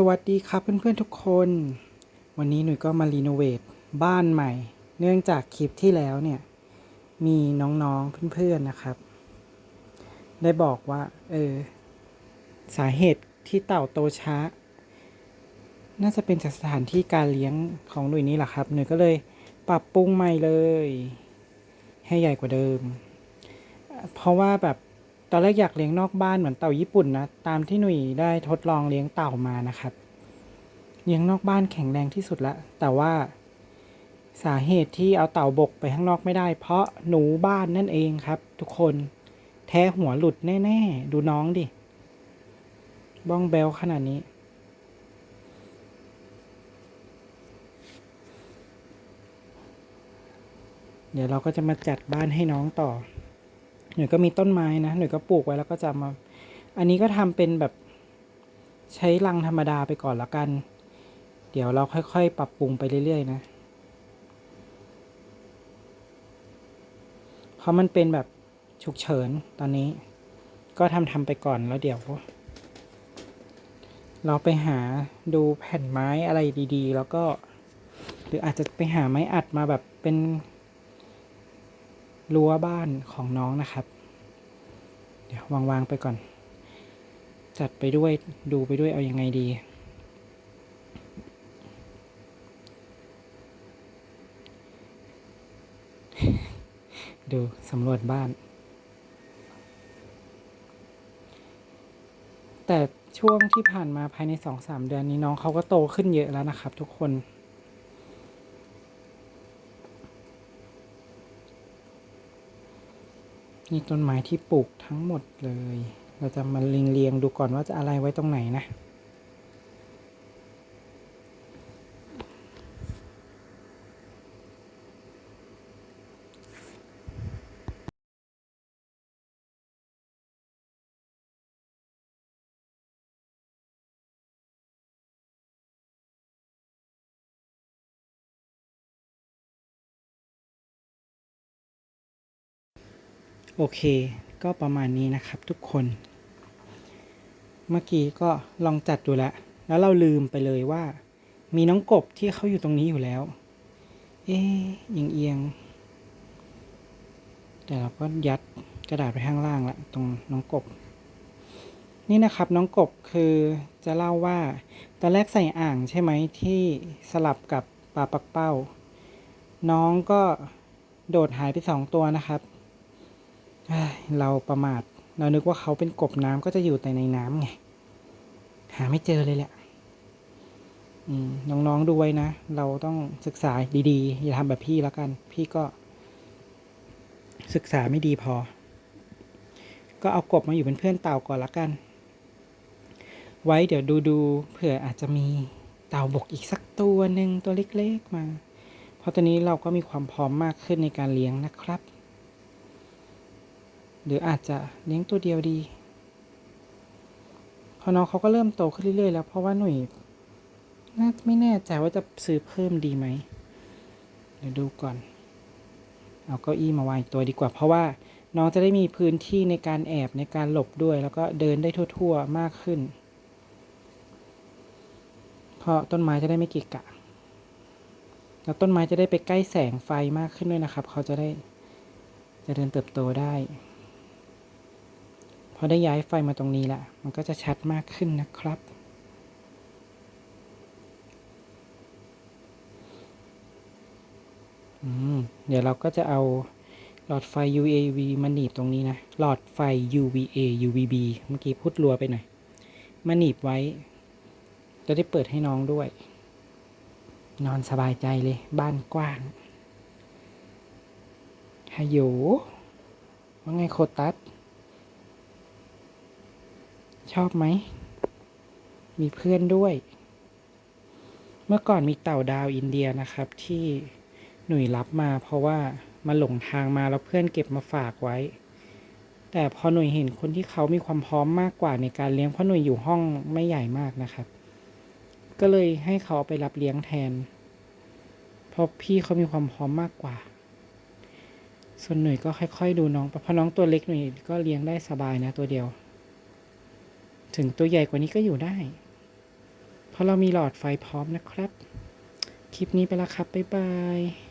สวัสดีครับเพื่อนๆทุกคน วันนี้หนุ่ยก็มารีโนเวทบ้านใหม่ เนื่องจากคลิปที่แล้วเนี่ย มีน้องๆเพื่อนๆนะครับ ได้บอกว่า เออ สาเหตุที่เต่าโตช้า น่าจะเป็นจากสถานที่การเลี้ยงของหนุ่ยนี่แหละครับหนุ่ยก็เลยปรับปรุงใหม่เลย ให้ใหญ่กว่าเดิม เพราะว่าแบบ ตอนแรกอยากเลี้ยงนอกบ้านเหมือนเต่าญี่ปุ่นนะ ตามที่หนุ่ยได้ทดลองเลี้ยงเต่ามานะครับ เลี้ยงนอกบ้านแข็งแรงที่สุดละ แต่ว่าสาเหตุที่เอาเต่าบกไปข้างนอกไม่ได้ เพราะหนูบ้านนั่นเองครับ ทุกคนแท้หัวหลุดแน่ๆ ดูน้องดิ บ้องแบลขนาดนี้ เดี๋ยวเราก็จะมาจัดบ้านให้น้องต่อ หน่ยก็มีต้นไม้นะหน่ยก็ปลูกไว้แล้วก็จะมา อันนี้ก็ทำเป็นแบบใช้รังธรรมดาไปก่อนละกัน เดี๋ยวเราค่อยๆ ปรับปรุงไปเรื่อยๆ นะเพราะมันเป็นแบบฉุกเฉินตอนนี้ ก็ทำทำไปก่อนแล้วเดี๋ยว เราไปหาดูแผ่นไม้อะไรดีๆ แล้วก็ หรืออาจจะไปหาไม้อัดมาแบบเป็น รั้วบ้านของน้องนะครับ เดี๋ยววางๆไปก่อน จัดไปด้วยดูไปด้วยเอาอยัางไงดี ดูสำรวจบ้าน แต่ช่วงที่ผ่านมาภายในสองสามเดือนนี้น้องเขาก็โตขึ้นเยอะแล้วนะครับทุกคน นี่ต้นไม้ที่ปลูกทั้งหมดเลย เราจะมาเรียงเรียงดูก่อนว่าจะอะไรไว้ตรงไหนนะ โอเค ก็ประมาณนี้นะครับทุกคน เมื่อกี้ก็ลองจัดดูแล้ว แล้วเราลืมไปเลยว่า มีน้องกบที่เขาอยู่ตรงนี้อยู่แล้ว เอ๊ะเอียงเอียงแต่เราก็ยัดกระดาษไปข้างล่างละตรงน้องกบ นี่นะครับน้องกบคือจะเล่าว่า ตอนแรกใส่อ่างใช่ไหมที่สลับกับปลาปักเป้า น้องก็โดดหายไปสองตัวนะครับ เราประมาท เรานึกว่าเขาเป็นกบน้ำก็จะอยู่แต่ในน้ำไง หาไม่เจอเลยแหละน้องๆดูไว้นะ เราต้องศึกษาดีๆ อย่าทำแบบพี่แล้วกัน พี่ก็ ศึกษาไม่ดีพอ ก็เอากบมาอยู่เป็นเพื่อนเต่าก่อนละกัน ไว้เดี๋ยวดูดูๆเผื่ออาจจะมีเต่าบกอีกสักตัวหนึ่งตัวเล็กๆมา เพราะตอนนี้เราก็มีความพร้อมมากขึ้นในการเลี้ยงนะครับ หรืออาจจะเลี้ยงตัวเดียวดีพอน้องเขาก็เริ่มโตขึ้นเรื่อยๆแล้ว เพราะว่าหนุ่ยน่าไม่แน่ใจว่าจะซื้อเพิ่มดีไหมเดี๋ยวดูก่อน เอาเก้าอี้มาวางตัวดีกว่า เพราะว่าน้องจะได้มีพื้นที่ในการแอบในการหลบด้วย แล้วก็เดินได้ทั่ว ๆ มากขึ้น เพราะต้นไม้จะได้ไม่เกะกะ แล้วต้นไม้จะได้ไปใกล้แสงไฟมากขึ้นด้วยนะครับ เขาจะได้จะเดินเติบโตได้ พอได้ย้ายไฟมาตรงนี้ละมันก็จะชัดมากขึ้นนะครับอืมเดี๋ยวเราก็จะเอาหลอดไฟ UAV มาหนีบตรงนี้นะ หลอดไฟ UVA UVB เมื่อกี้พูดรัวไปหน่อย มาหนีบไว้ จะได้เปิดให้น้องด้วย นอนสบายใจเลย บ้านกว้างฮัลโหลว่าไงโคตัส ชอบไหม มีเพื่อนด้วย เมื่อก่อนมีเต่าดาวอินเดียนะครับ ที่หนุ่ยรับมา เพราะว่ามาหลงทางมาแล้วเพื่อนเก็บมาฝากไว้ แต่พอหนุ่ยเห็นคนที่เขามีความพร้อมมากกว่าในการเลี้ยงเพราะหนุ่ยอยู่ห้องไม่ใหญ่มากนะครับ ก็เลยให้เขาไปรับเลี้ยงแทน เพราะพี่เขามีความพร้อมมากกว่า ส่วนหนุ่ยก็ค่อย ๆ ดูน้องเพราะน้องตัวเล็กหนุ่ยก็เลี้ยงได้สบายนะตัวเดียว ถึงตัวใหญ่กว่านี้ก็อยู่ได้ เพราะเรามีหลอดไฟพร้อมนะครับ คลิปนี้ไปแล้วครับ บ๊ายบาย